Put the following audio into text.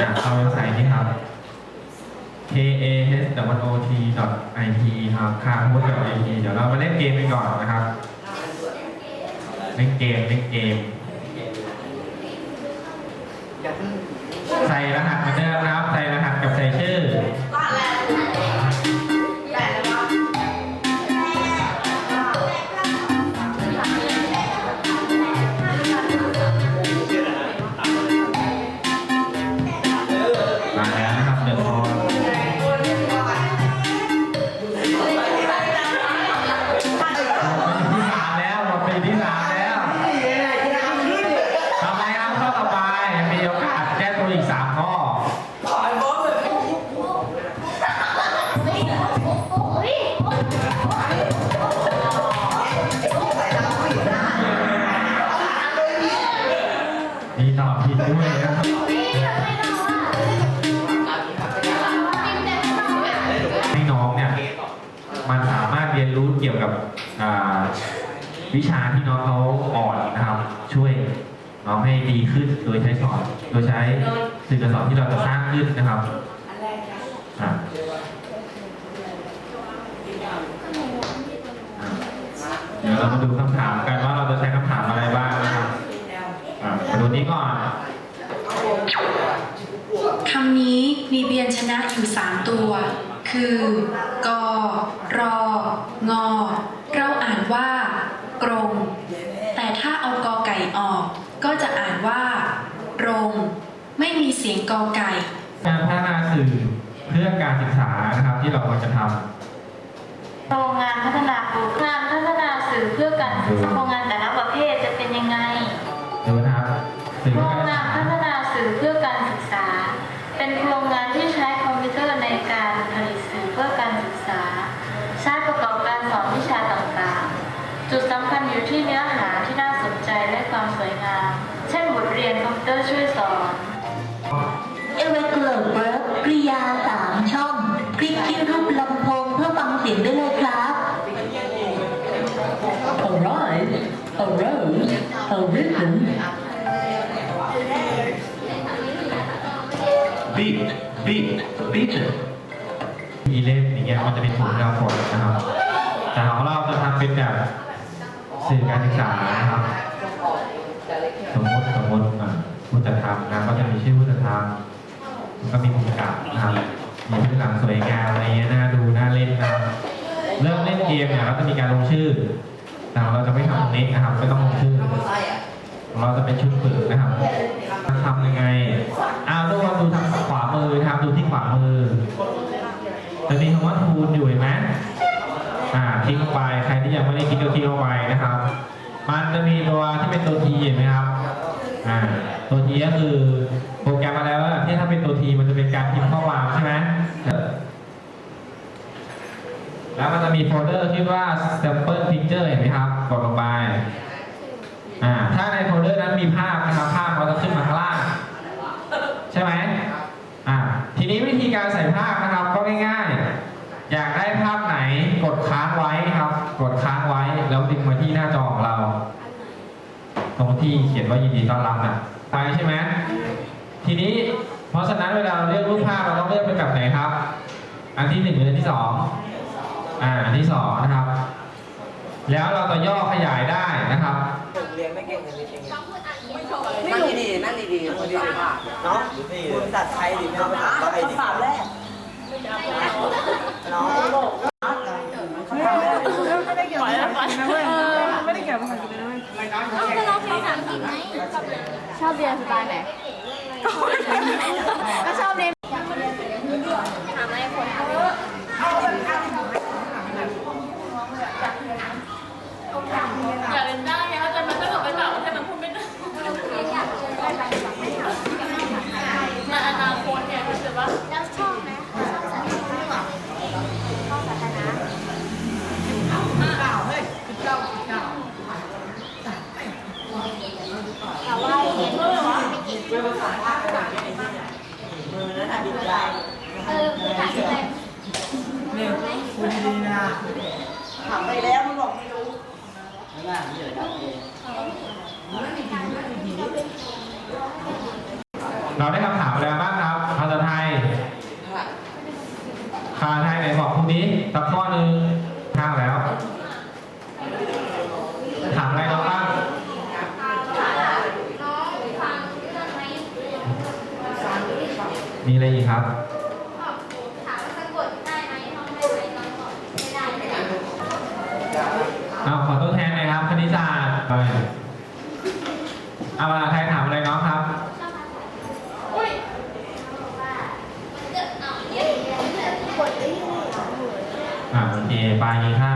อะเข้าเว็บไซต์นี้ครับ k a h w o t i t ครับคาฮูด i t เดี๋ยวเรามาเล่นเกมกันก่อนนะครับ เล่นเกม เล่นเกมใส่รหัสเหมือนเดิม เกี่ยวกับวิชาที่น้องเขาอ่อนนะครับ ช่วยน้องให้ดีขึ้นโดยใช้สอนโดยใช้สื่อการสอนที่เราจะสร้างขึ้นนะครับเดี๋ยวเรามาดูคำถามกันว่าเราจะใช้คำถามอะไรบ้างนะครับอะมาดูนี้ก่อนคำนี้มีเบียญชนะอยู่3ตัว คือกรอ งเราอ่านว่ากรง แต่ถ้าเอากอไก่ออก ก็จะอ่านว่ารง ไม่มีเสียงกอไก่การพัฒนาสื่อเพื่อการศึกษานะครับที่เราควรจะทำโครงงานพัฒนาครูงานพัฒนาสื่อเพื่อการศึกษาโครงงานแต่ละประเภทจะเป็นยังไงดูนะครับสื่อโครเพื่องการงานพัฒนาสื่อเพื่อการศึกษา เป็นโครงงานที่ใช้ ที่เนื้อหาที่น่าสนใจและความสวยงาม เช่นบทเรียนคอมพิวเตอร์ช่วยสอน Irregular verb กริยาสามช่อง คลิกที่รูปลำโพงเพื่อฟังเสียงได้เลยครับ a ride, a rose, a ribbon, beat, beat, beaten. มีเล่นอย่างเงี้ยมันจะเป็นถุงเราผลนะครับแต่ของเราจะทำเป็นแบบ สื่อการศึกษานะครับ สมมติสมมติอะผู้จัดทำนะก็จะมีชื่อผู้จัดทำแล้วก็มีผู้กำกับนะครับมีพื้นหลังสวยงามอะไรเงี้ยน่าดูน่าเล่นนะเริ่มเล่นเกมเนี่ยเราจะมีการลงชื่อแต่เราจะไม่ทำตรงนี้นะครับไม่ต้องลงชื่อ เราจะเป็นชุดฝึกนะครับทำยังไง มีตัวที่เป็นตัวทีเห็นไหมครับ อ่า ตัวทีก็คือโปรแกรมมาแล้วที่ถ้าเป็นตัวทีมันจะเป็นการพิมพ์ข้อความใช่ไหมแล้วมันจะมีโฟลเดอร์ชื่ว่า sample picture เห็นไหมครับกดลงไป อ่า ถ้าในโฟลเดอร์นั้นมีภาพนะครับภาพเราจะขึ้นมาข้างล่าง ใช่ไหมอ่า ทีนี้วิธีการใส่ภาพนะครับก็ง่ายๆ อยากได้ภาพไหนกดค้างไว้ครับ กดค้างไว้แล้วดึงมาที่หน้าจอของเรา ตรงที่เขียนว่ายินดีต้อนรับน่ะไปใช่ไหมทีนี้เพราะฉะนั้นเวลาเราเลือกรูปภาพเราต้องเลือกเป็นแบบไหนครับ อันที่หนึ่งหรืออันที่สองอ่าอันที่สองนะครับ แล้วเราจะย่อขยายได้นะครับเรียนไม่เก่งเลยจริงๆนั่งดีๆนั่งดีๆคนดีๆเนาะคุณตัดไทยดิไม่ต้องภาษาใต้ดิแรกเนาะคำถามแรก ไม่ได้เกี่ยวกับภาษาอังกฤษนะเว้ยไม่ได้เกี่ยวกับภาษาอังกฤษนะเว้ย ก็เราภาษาอังกฤษไง ชอบเรียนสไตล์ไหน ก็ชอบเรียนถามอะไรคนอยากเรียนได้ไงถ้าจะมันถ้าเกิดไปต่างประเทศมันพูดไม่ได้ในอนาคตเนี่ยรู้สึกว่าแล้วชอบไหมชอบสาธารณะชอบสาธารณะแต่ว่าเรียนไม่เก่ง มือ นั้นอดีตใจเออคือถามอะไรเนี่ยคุณดีนะถามไปแล้วมันบอกไม่รู้เราได้คำถามอะไรมาบ้างครับภาษาไทยภาษาไทยไหนบอกพวกนี้สักข้อหนึ่งข้างแล้ว ถามอะไรน้องบ้าง มีอะไรอีกครับ เอาขอตัวแทนหน่อยครับคณิตศาสตร์ไปเอาภาษาไทยถามอะไรน้องครับ อ่าโอเค ปลากินข้า